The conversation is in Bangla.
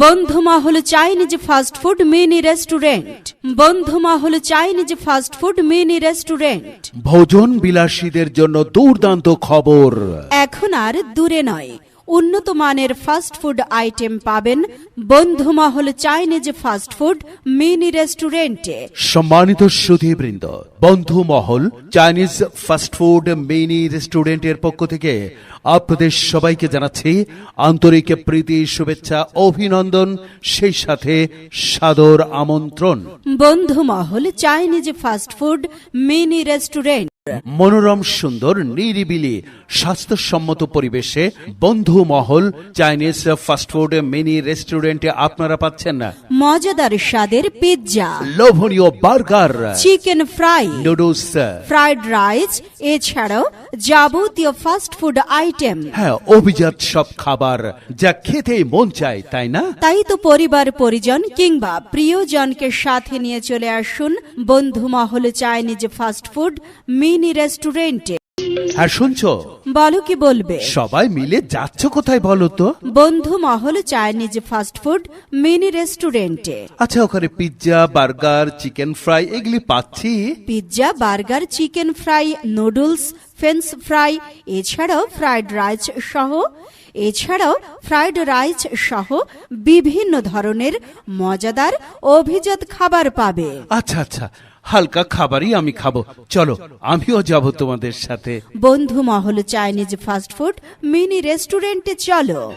Bandhumahal Chinese fast food mini restaurant. Bandhumahal Chinese fast food mini restaurant. ভোজন বিলাসীদের জন্য দুর্দান্ত খবর। এখন আর দূরে নয়। উন্নত মানের ফাস্ট ফুড আইটেম পাবেন। Bandhumahal Chinese fast food mini রেস্টুরেন্টে সম্মানিত সুধীবৃন্দ বন্ধু মহল চাইনিজ ফাস্টফুড মিনি রেস্টুরেন্টের পক্ষ থেকে আপনাদের সবাইকে জানাচ্ছি আন্তরিক প্রীতি শুভেচ্ছা অভিনন্দন সেই সাথে সাদর আমন্ত্রণ। Bandhumahal Chinese fast food mini restaurant মনোরম সুন্দর নিরিবিলি স্বাস্থ্যসম্মত পরিবেশে বন্ধু মহল চাইনিজ ফাস্টফুড মিনি রেস্টুরেন্টে আপনারা পাচ্ছেন না মজাদার স্বাদের পিৎজা লোভনীয় burger chicken fry noodles. Fried rice এছাড়াও যাবতীয় ফাস্ট ফুড আইটেম। হ্যাঁ অভিজাত সব খাবার যা খেতেই মন চায় তাই না? তাই তো পরিবার পরিজন কিংবা প্রিয়জনকে সাথে নিয়ে চলে আসুন বন্ধু মহল চাইনিজ ফাস্ট ফুড মিনি রেস্টুরেন্টে হ্যাঁ শুনছো? বলো কি বলবে? সবাই মিলে যাচ্ছ কোথায় বলো তো? বন্ধু মহল চাইনিজ ফাস্ট ফুড মিনি রেস্টুরেন্টে আচ্ছা ওখানে পিৎজা বার্গার চিকেন ফ্রাই এগুলি পাচ্ছি। Pizza burger chicken fry noodles French fry এছাড়াও ফ্রাইড রাইস সহ এছাড়াও ফ্রাইড রাইস সহ বিভিন্ন ধরনের মজাদার অভিজাত খাবার পাবে। আচ্ছা আচ্ছা হালকা খাবারই আমি খাব। চলো আমিও যাব তোমাদের সাথে। বন্ধু মহল চাইনিজ ফাস্টফুড মিনি রেস্টুরেন্টে চলো।